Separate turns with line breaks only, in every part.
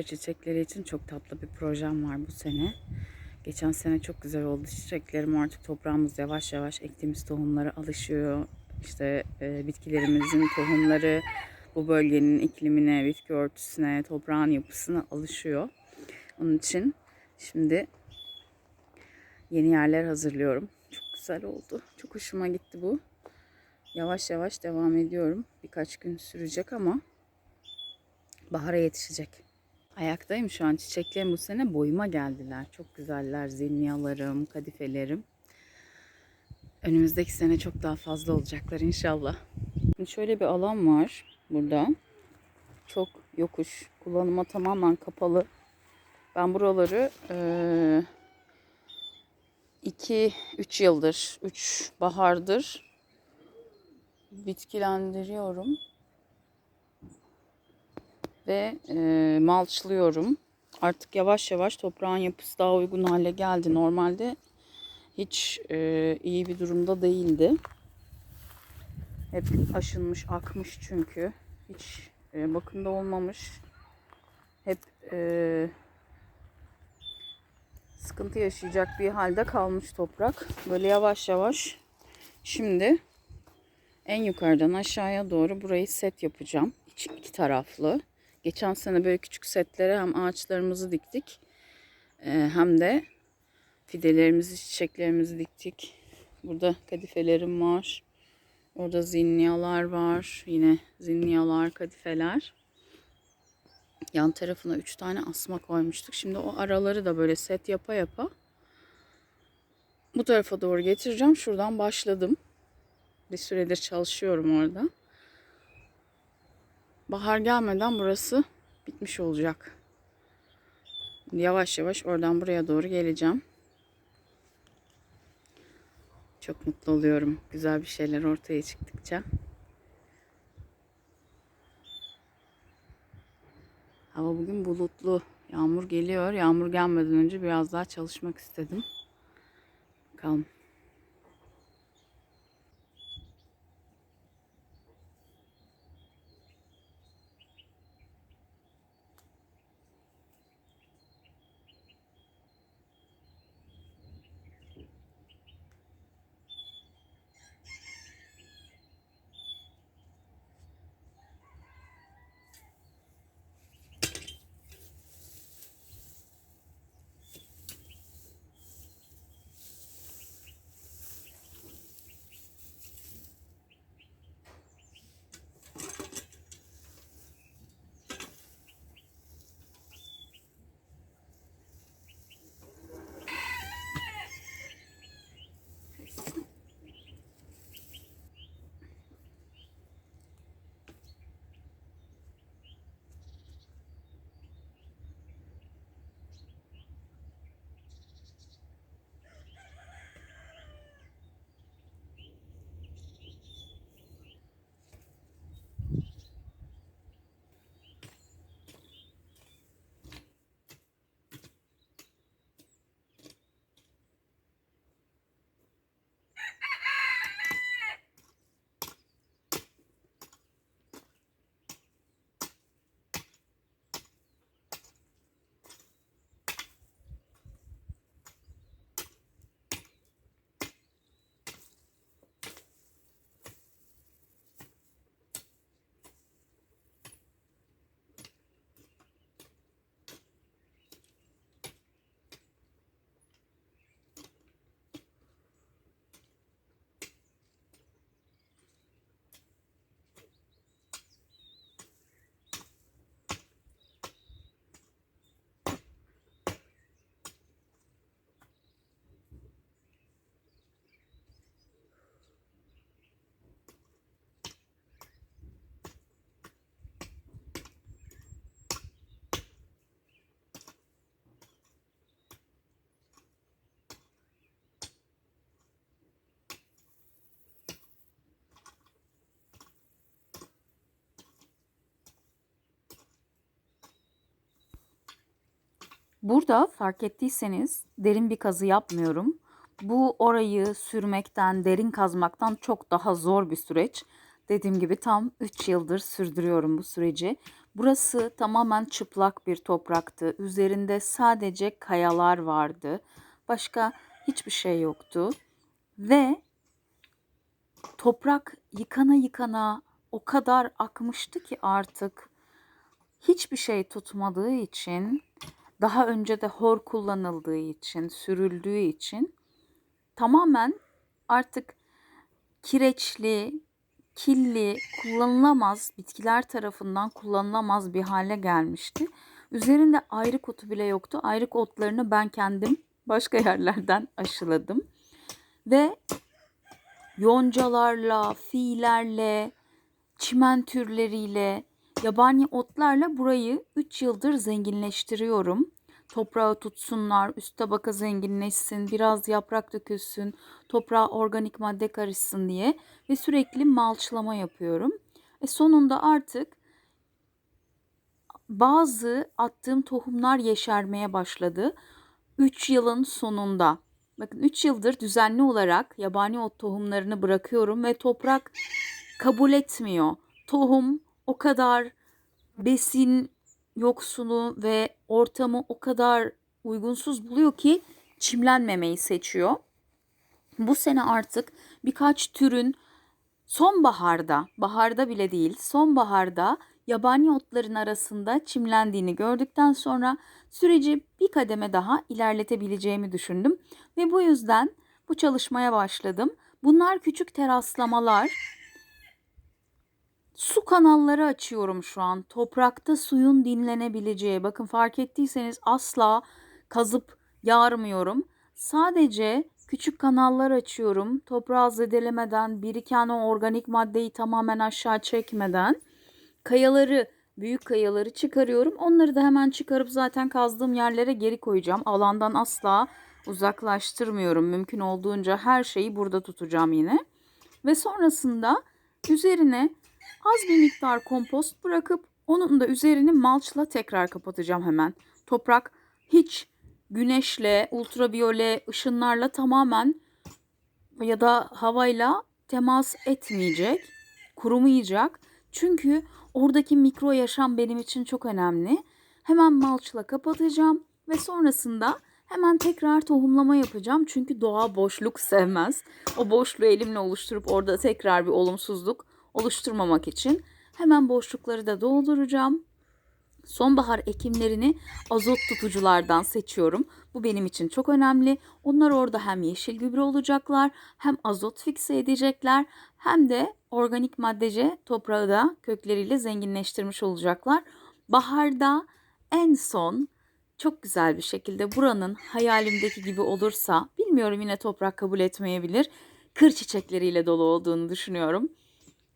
Çiçekleri için çok tatlı bir projem var bu sene. Geçen sene çok güzel oldu çiçeklerim artık toprağımız yavaş yavaş ektiğimiz tohumlara alışıyor. İşte e, bitkilerimizin tohumları bu bölgenin iklimine, bitki örtüsüne, toprağın yapısına alışıyor. Onun için şimdi yeni yerler hazırlıyorum. Çok güzel oldu. Çok hoşuma gitti bu. Yavaş yavaş devam ediyorum. Birkaç gün sürecek ama bahara yetişecek. Ayaktayım şu an. Çiçeklerim bu sene boyuma geldiler. Çok güzeller. Zinniyalarım, kadifelerim. Önümüzdeki sene çok daha fazla olacaklar inşallah. Şimdi şöyle bir alan var burada. Çok yokuş. Kullanıma tamamen kapalı. Ben buraları 2-3 yıldır, 3 bahardır bitkilendiriyorum ve e, malçlıyorum. Artık yavaş yavaş toprağın yapısı daha uygun hale geldi. Normalde hiç e, iyi bir durumda değildi. Hep aşınmış, akmış çünkü. Hiç e, bakımda olmamış. Hep e, sıkıntı yaşayacak bir halde kalmış toprak. Böyle yavaş yavaş şimdi en yukarıdan aşağıya doğru burayı set yapacağım. İki, iki taraflı. Geçen sene böyle küçük setlere hem ağaçlarımızı diktik e, hem de fidelerimizi, çiçeklerimizi diktik. Burada kadifelerim var. Orada zinniyalar var. Yine zinniyalar, kadifeler. Yan tarafına 3 tane asma koymuştuk. Şimdi o araları da böyle set yapa yapa bu tarafa doğru getireceğim. Şuradan başladım. Bir süredir çalışıyorum orada. Bahar gelmeden burası bitmiş olacak. Yavaş yavaş oradan buraya doğru geleceğim. Çok mutlu oluyorum. Güzel bir şeyler ortaya çıktıkça. Hava bugün bulutlu. Yağmur geliyor. Yağmur gelmeden önce biraz daha çalışmak istedim. Bakalım. Burada fark ettiyseniz derin bir kazı yapmıyorum. Bu orayı sürmekten, derin kazmaktan çok daha zor bir süreç. Dediğim gibi tam 3 yıldır sürdürüyorum bu süreci. Burası tamamen çıplak bir topraktı. Üzerinde sadece kayalar vardı. Başka hiçbir şey yoktu. Ve toprak yıkana yıkana o kadar akmıştı ki artık hiçbir şey tutmadığı için daha önce de hor kullanıldığı için, sürüldüğü için tamamen artık kireçli, kirli, kullanılamaz, bitkiler tarafından kullanılamaz bir hale gelmişti. Üzerinde ayrık otu bile yoktu. Ayrık otlarını ben kendim başka yerlerden aşıladım. Ve yoncalarla, filerle, çimen türleriyle, yabani otlarla burayı 3 yıldır zenginleştiriyorum. Toprağı tutsunlar, üst tabaka zenginleşsin, biraz yaprak dökülsün, toprağa organik madde karışsın diye ve sürekli malçlama yapıyorum. E sonunda artık bazı attığım tohumlar yeşermeye başladı. 3 yılın sonunda. Bakın 3 yıldır düzenli olarak yabani ot tohumlarını bırakıyorum ve toprak kabul etmiyor. Tohum o kadar besin yoksunu ve ortamı o kadar uygunsuz buluyor ki çimlenmemeyi seçiyor. Bu sene artık birkaç türün sonbaharda, baharda bile değil, sonbaharda yabani otların arasında çimlendiğini gördükten sonra süreci bir kademe daha ilerletebileceğimi düşündüm ve bu yüzden bu çalışmaya başladım. Bunlar küçük teraslamalar. Su kanalları açıyorum şu an. Toprakta suyun dinlenebileceği. Bakın fark ettiyseniz asla kazıp yarmıyorum. Sadece küçük kanallar açıyorum. Toprağı zedelemeden, biriken o organik maddeyi tamamen aşağı çekmeden. Kayaları, büyük kayaları çıkarıyorum. Onları da hemen çıkarıp zaten kazdığım yerlere geri koyacağım. Alandan asla uzaklaştırmıyorum. Mümkün olduğunca her şeyi burada tutacağım yine. Ve sonrasında üzerine az bir miktar kompost bırakıp onun da üzerini malçla tekrar kapatacağım hemen. Toprak hiç güneşle, ultraviyole ışınlarla tamamen ya da havayla temas etmeyecek, kurumayacak. Çünkü oradaki mikro yaşam benim için çok önemli. Hemen malçla kapatacağım ve sonrasında hemen tekrar tohumlama yapacağım. Çünkü doğa boşluk sevmez. O boşluğu elimle oluşturup orada tekrar bir olumsuzluk oluşturmamak için hemen boşlukları da dolduracağım. Sonbahar ekimlerini azot tutuculardan seçiyorum. Bu benim için çok önemli. Onlar orada hem yeşil gübre olacaklar, hem azot fikse edecekler, hem de organik maddece toprağı da kökleriyle zenginleştirmiş olacaklar. Baharda en son çok güzel bir şekilde buranın hayalimdeki gibi olursa, bilmiyorum yine toprak kabul etmeyebilir, kır çiçekleriyle dolu olduğunu düşünüyorum.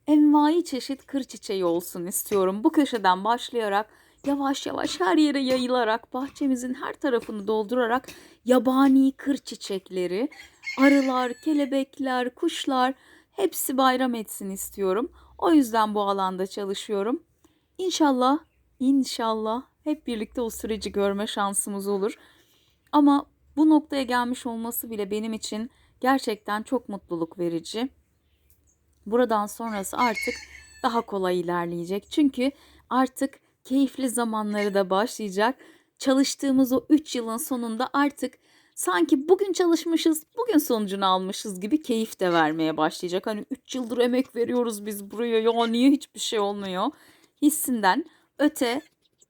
Envai çeşit kır çiçeği olsun istiyorum. Bu köşeden başlayarak yavaş yavaş her yere yayılarak bahçemizin her tarafını doldurarak yabani kır çiçekleri, arılar, kelebekler, kuşlar hepsi bayram etsin istiyorum. O yüzden bu alanda çalışıyorum. İnşallah, inşallah hep birlikte o süreci görme şansımız olur. Ama bu noktaya gelmiş olması bile benim için gerçekten çok mutluluk verici. Buradan sonrası artık daha kolay ilerleyecek. Çünkü artık keyifli zamanları da başlayacak. Çalıştığımız o 3 yılın sonunda artık sanki bugün çalışmışız, bugün sonucunu almışız gibi keyif de vermeye başlayacak. Hani 3 yıldır emek veriyoruz biz buraya ya niye hiçbir şey olmuyor hissinden öte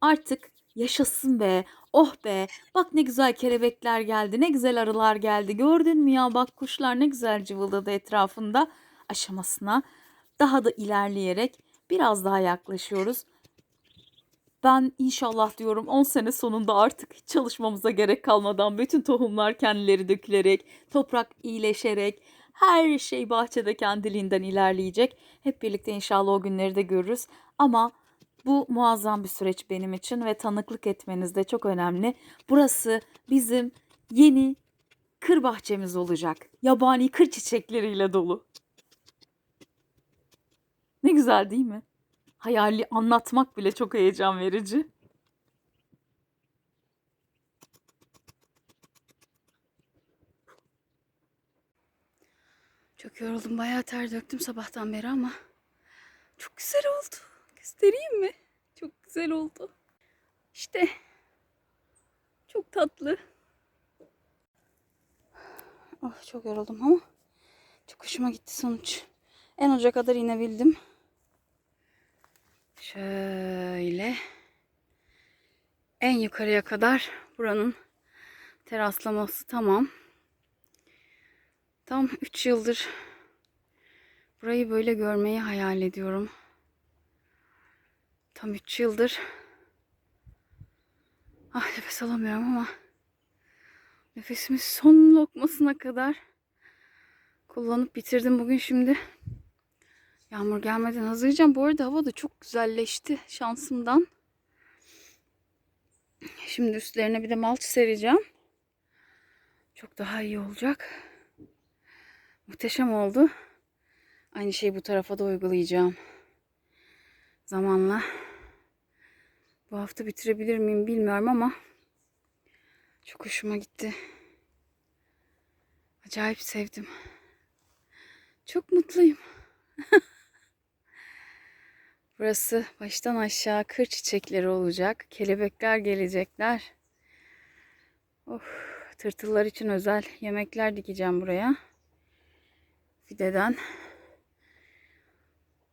artık yaşasın be, oh be, bak ne güzel kelebekler geldi, ne güzel arılar geldi, gördün mü ya bak kuşlar ne güzel cıvıldadı etrafında aşamasına daha da ilerleyerek biraz daha yaklaşıyoruz. Ben inşallah diyorum 10 sene sonunda artık çalışmamıza gerek kalmadan bütün tohumlar kendileri dökülerek, toprak iyileşerek, her şey bahçede kendiliğinden ilerleyecek. Hep birlikte inşallah o günleri de görürüz. Ama bu muazzam bir süreç benim için ve tanıklık etmeniz de çok önemli. Burası bizim yeni kır bahçemiz olacak. Yabani kır çiçekleriyle dolu. Ne güzel değil mi? Hayali anlatmak bile çok heyecan verici.
Çok yoruldum. Bayağı ter döktüm sabahtan beri ama çok güzel oldu. Göstereyim mi?
Çok güzel oldu. İşte çok tatlı. Oh, çok yoruldum ama çok hoşuma gitti sonuç. En uca kadar inebildim. Şöyle en yukarıya kadar buranın teraslaması tamam. Tam 3 yıldır burayı böyle görmeyi hayal ediyorum. Tam 3 yıldır ah nefes alamıyorum ama nefesimi son lokmasına kadar kullanıp bitirdim bugün şimdi. Yağmur gelmeden hazırlayacağım. Bu arada hava da çok güzelleşti şansımdan. Şimdi üstlerine bir de malç sereceğim. Çok daha iyi olacak. Muhteşem oldu. Aynı şeyi bu tarafa da uygulayacağım. Zamanla. Bu hafta bitirebilir miyim bilmiyorum ama çok hoşuma gitti. Acayip sevdim. Çok mutluyum. Burası baştan aşağı kır çiçekleri olacak. Kelebekler gelecekler. Of, tırtıllar için özel yemekler dikeceğim buraya. Fideden.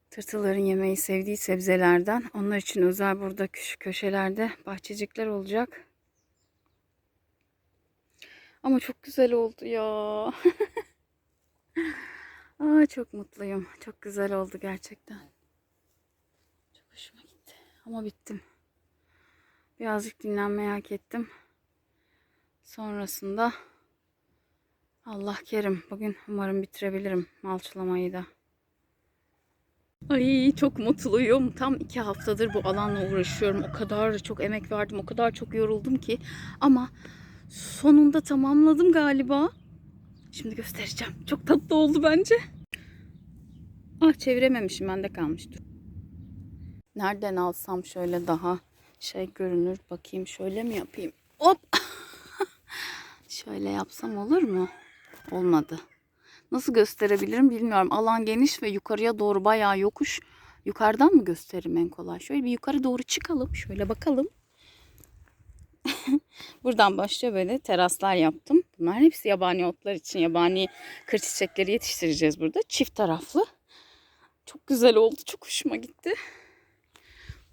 Tırtılların yemeği sevdiği sebzelerden. Onlar için özel burada küçük köşelerde bahçecikler olacak. Ama çok güzel oldu ya. Aa, çok mutluyum. Çok güzel oldu gerçekten. Hoşuma gitti. Ama bittim. Birazcık dinlenmeyi hak ettim. Sonrasında Allah kerim. Bugün umarım bitirebilirim malçlamayı da. Ay çok mutluyum. Tam iki haftadır bu alanla uğraşıyorum. O kadar çok emek verdim. O kadar çok yoruldum ki. Ama sonunda tamamladım galiba. Şimdi göstereceğim. Çok tatlı oldu bence. Ah çevirememişim. Bende kalmıştı. Nereden alsam şöyle daha şey görünür. Bakayım şöyle mi yapayım? Hop. şöyle yapsam olur mu? Olmadı. Nasıl gösterebilirim bilmiyorum. Alan geniş ve yukarıya doğru bayağı yokuş. Yukarıdan mı gösteririm en kolay? Şöyle bir yukarı doğru çıkalım. Şöyle bakalım. Buradan başlıyor böyle teraslar yaptım. Bunlar hepsi yabani otlar için. Yabani kır çiçekleri yetiştireceğiz burada. Çift taraflı. Çok güzel oldu. Çok hoşuma gitti.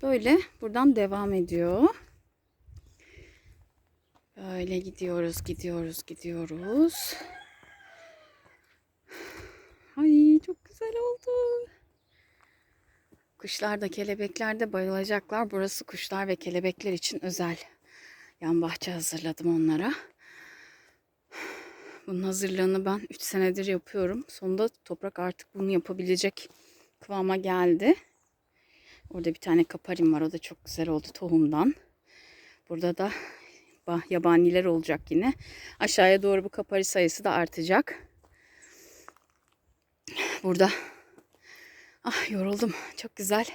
Böyle buradan devam ediyor. Böyle gidiyoruz, gidiyoruz, gidiyoruz. Ay çok güzel oldu. Kuşlar da kelebekler de bayılacaklar. Burası kuşlar ve kelebekler için özel. Yan bahçe hazırladım onlara. Bunun hazırlığını ben 3 senedir yapıyorum. Sonunda toprak artık bunu yapabilecek kıvama geldi. Orada bir tane kaparim var. O da çok güzel oldu tohumdan. Burada da yabaniler olacak yine. Aşağıya doğru bu kapari sayısı da artacak. Burada ah yoruldum. Çok güzel.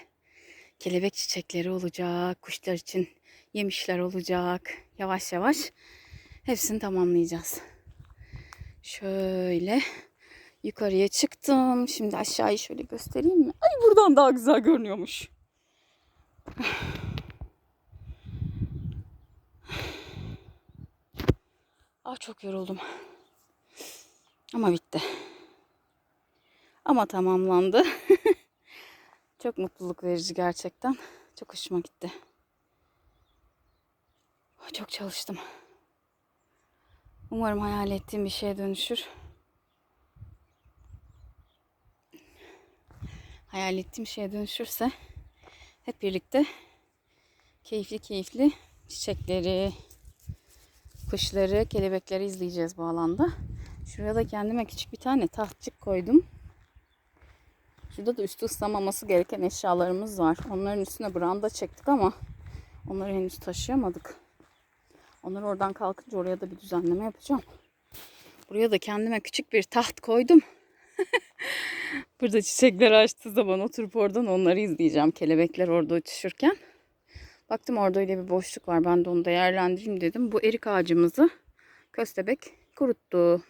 Kelebek çiçekleri olacak. Kuşlar için yemişler olacak. Yavaş yavaş hepsini tamamlayacağız. Şöyle yukarıya çıktım. Şimdi aşağıyı şöyle göstereyim mi? Ay buradan daha güzel görünüyormuş. Ah çok yoruldum. Ama bitti. Ama tamamlandı. çok mutluluk verici gerçekten. Çok hoşuma gitti. Çok çalıştım. Umarım hayal ettiğim bir şeye dönüşür. Hayal ettiğim şeye dönüşürse hep birlikte keyifli keyifli çiçekleri, kuşları, kelebekleri izleyeceğiz bu alanda. Şuraya da kendime küçük bir tane tahtçık koydum. Şurada da üstü ıslamaması gereken eşyalarımız var. Onların üstüne branda çektik ama onları henüz taşıyamadık. Onları oradan kalkınca oraya da bir düzenleme yapacağım. Buraya da kendime küçük bir taht koydum. Burada çiçekler açtığı zaman oturup oradan onları izleyeceğim. Kelebekler orada uçuşurken. Baktım orada öyle bir boşluk var. Ben de onu değerlendireyim dedim. Bu erik ağacımızı köstebek kuruttu.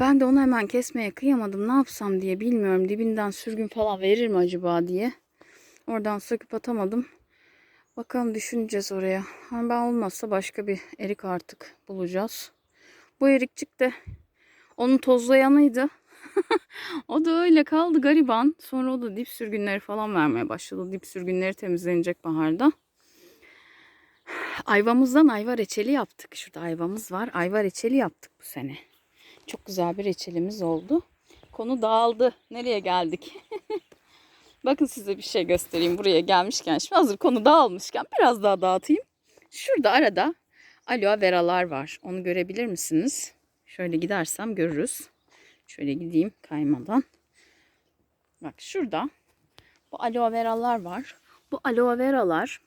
Ben de onu hemen kesmeye kıyamadım. Ne yapsam diye bilmiyorum. Dibinden sürgün falan verir mi acaba diye. Oradan söküp atamadım. Bakalım düşüneceğiz oraya. Ama ben olmazsa başka bir erik artık bulacağız. Bu erikçik de onun tozlayanıydı. o da öyle kaldı gariban. Sonra o da dip sürgünleri falan vermeye başladı. Dip sürgünleri temizlenecek baharda. Ayvamızdan ayva reçeli yaptık. Şurada ayvamız var. Ayva reçeli yaptık bu sene. Çok güzel bir reçelimiz oldu. Konu dağıldı. Nereye geldik? Bakın size bir şey göstereyim buraya gelmişken. Şimdi hazır konu dağılmışken biraz daha dağıtayım. Şurada arada aloe veralar var. Onu görebilir misiniz? Şöyle gidersem görürüz. Şöyle gideyim kaymadan. Bak şurada bu aloe veralar var. Bu aloe veralar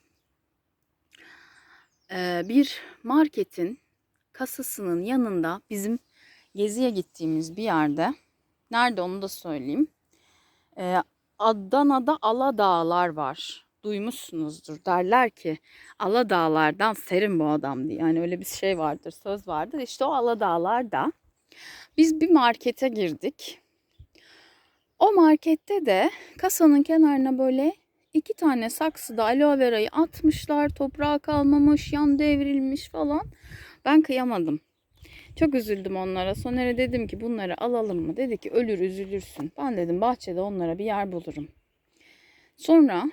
eee, bir marketin kasasının yanında bizim geziye gittiğimiz bir yerde. Nerede onu da söyleyeyim. Eee, Adana'da Aladağlar var. Duymuşsunuzdur. Derler ki Aladağlardan serin bu adam diye. Yani öyle bir şey vardır, söz vardır. İşte o Aladağlar'da biz bir markete girdik. O markette de kasanın kenarına böyle iki tane saksıda aloe verayı atmışlar. Toprağa kalmamış, yan devrilmiş falan. Ben kıyamadım. Çok üzüldüm onlara. Soner'e dedim ki bunları alalım mı? Dedi ki ölür üzülürsün. Ben dedim bahçede onlara bir yer bulurum. Sonra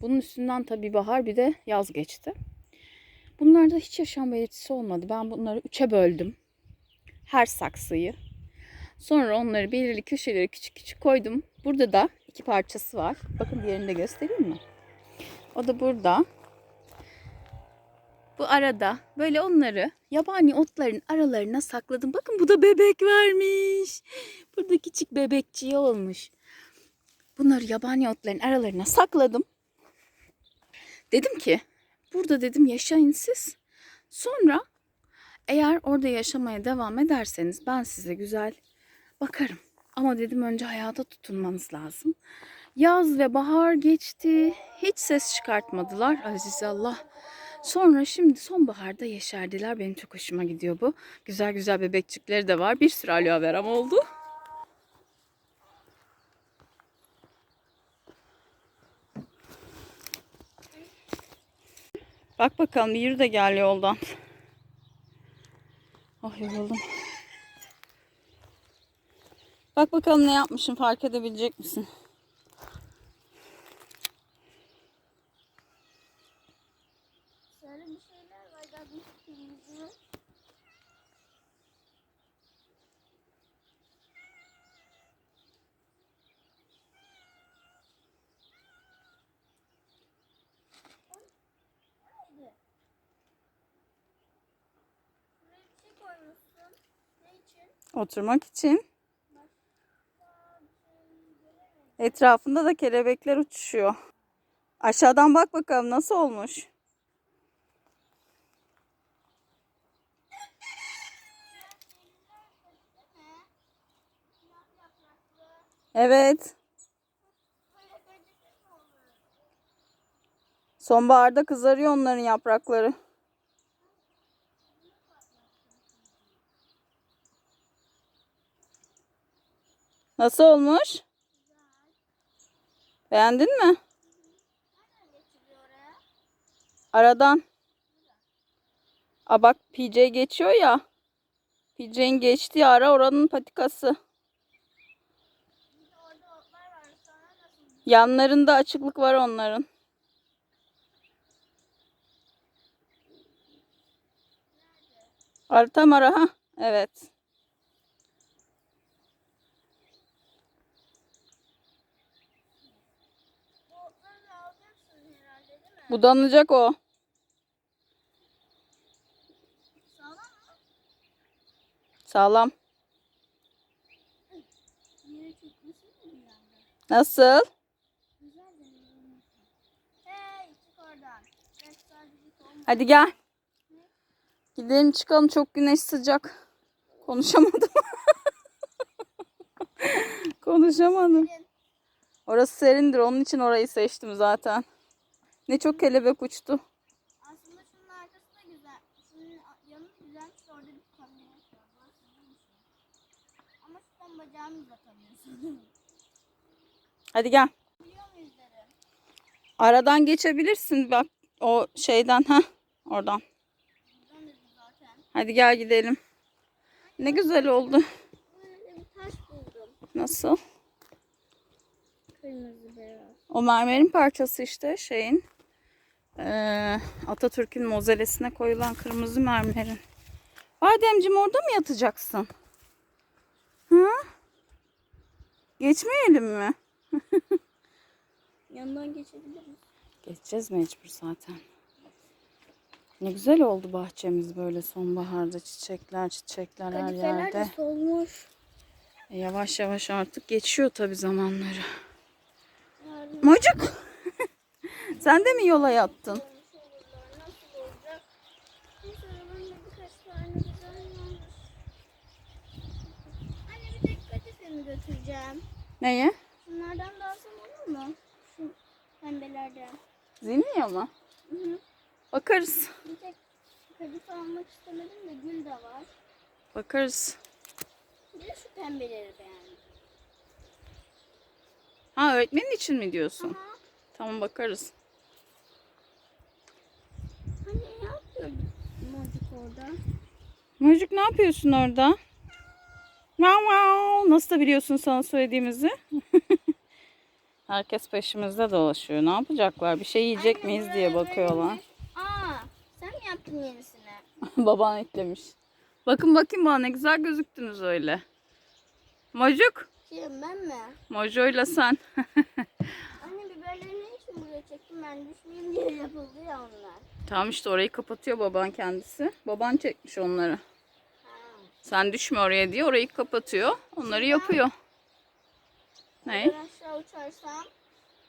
bunun üstünden tabii bahar bir de yaz geçti. Bunlarda hiç yaşam belirtisi olmadı. Ben bunları üçe böldüm. Her saksıyı. Sonra onları belirli köşelere küçük küçük koydum. Burada da iki parçası var. Bakın diğerini de göstereyim mi? O da burada. Bu arada böyle onları yabani otların aralarına sakladım. Bakın bu da bebek vermiş. Burada küçük bebekçiği olmuş. Bunları yabani otların aralarına sakladım. Dedim ki burada dedim yaşayın siz. Sonra eğer orada yaşamaya devam ederseniz ben size güzel bakarım. Ama dedim önce hayata tutunmanız lazım. Yaz ve bahar geçti. Hiç ses çıkartmadılar. Aziz Allah. Sonra şimdi sonbaharda yeşerdiler. Benim çok hoşuma gidiyor bu. Güzel güzel bebekçikleri de var. Bir sürü aloe veram oldu. Bak bakalım yürü de gel yoldan. Yoruldum. Bak bakalım ne yapmışım fark edebilecek misin?
Sarı bir şeyler var galiba kırmızı. Neydi? Buraya bir şey koymuşsun. Ne için?
Oturmak için. Etrafında da kelebekler uçuşuyor. Aşağıdan bak bakalım nasıl olmuş. Evet. Sonbaharda kızarıyor onların yaprakları. Nasıl olmuş? Beğendin mi? Aradan. A bak PJ geçiyor ya. PJ'in geçtiği ara oranın patikası. Yanlarında açıklık var onların. Ara tam ara ha. Evet.
Bu otları da alacaksın herhalde değil mi?
Budanacak o.
Sağlam?
Sağlam. Nasıl? Hadi gel. Gidelim çıkalım çok güneş sıcak. Konuşamadım. Konuşamadım. Orası serindir onun için orayı seçtim zaten. Ne çok kelebek uçtu.
Aslında şunun arkası da güzel. Şunun yanı güzelmiş. Orada bir kamyonet var. Ama şuradan bacağını uzatamıyorsun.
Hadi gel. Aradan geçebilirsin bak o şeyden ha oradan.
Zaten.
Hadi gel gidelim. Ne güzel oldu. Nasıl?
Kırmızı beyaz.
O mermerin parçası işte şeyin Atatürk'ün mozelesine koyulan kırmızı mermerin. Bademcim orada mı yatacaksın? Hı? Geçmeyelim mi?
Yanından geçebiliriz.
Geçeceğiz mecbur zaten. Ne güzel oldu bahçemiz böyle sonbaharda çiçekler çiçekler her
Kadifeler
yerde.
de solmuş.
E, yavaş yavaş artık geçiyor tabi zamanları.
Yarın
Mocuk! Sen de mi yola yattın?
götüreceğim.
Neye?
Şunlardan da alsam olur mu? Şu pembelerden.
Zinya mı?
Hı hı.
Bakarız.
Bir tek kadife almak istemedim de gül de var.
Bakarız.
Bir de şu pembeleri beğendim.
Ha öğretmenin için mi diyorsun?
Aha.
Tamam bakarız.
Hani ne yapıyor Mocuk orada?
Mocuk ne yapıyorsun orada? Wow wow. Nasıl da biliyorsun sana söylediğimizi? Herkes peşimizde dolaşıyor. Ne yapacaklar? Bir şey yiyecek
Anne,
miyiz diye bakıyorlar.
Aa, sen mi yaptın yenisini?
Baban eklemiş. Bakın bakayım bana ne güzel gözüktünüz öyle. Mocuk.
Kim ben mi?
Mojo'yla sen.
Anne biberleri ne için buraya çektim ben düşmeyeyim diye yapıldı ya onlar.
tamam işte orayı kapatıyor baban kendisi. Baban çekmiş onları.
Ha.
Sen düşme oraya diye orayı kapatıyor. Onları yapıyor. Ne?
Ben aşağı uçarsam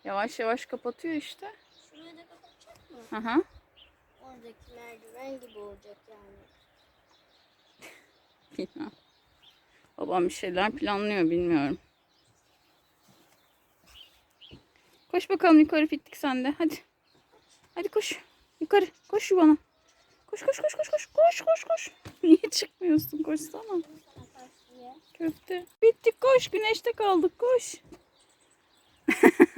Yavaş yavaş kapatıyor işte.
şurayı da kapatacak mı?
Hı hı.
Oradaki merdiven gibi olacak yani.
Bilmem. Babam bir şeyler planlıyor bilmiyorum. Koş bakalım yukarı fittik sende. Hadi. Hadi koş. Yukarı. Koş yuvana. Koş koş koş koş koş. Koş koş koş. Niye çıkmıyorsun? Koşsana. Köfte. Bittik koş. Güneşte kaldık. Koş.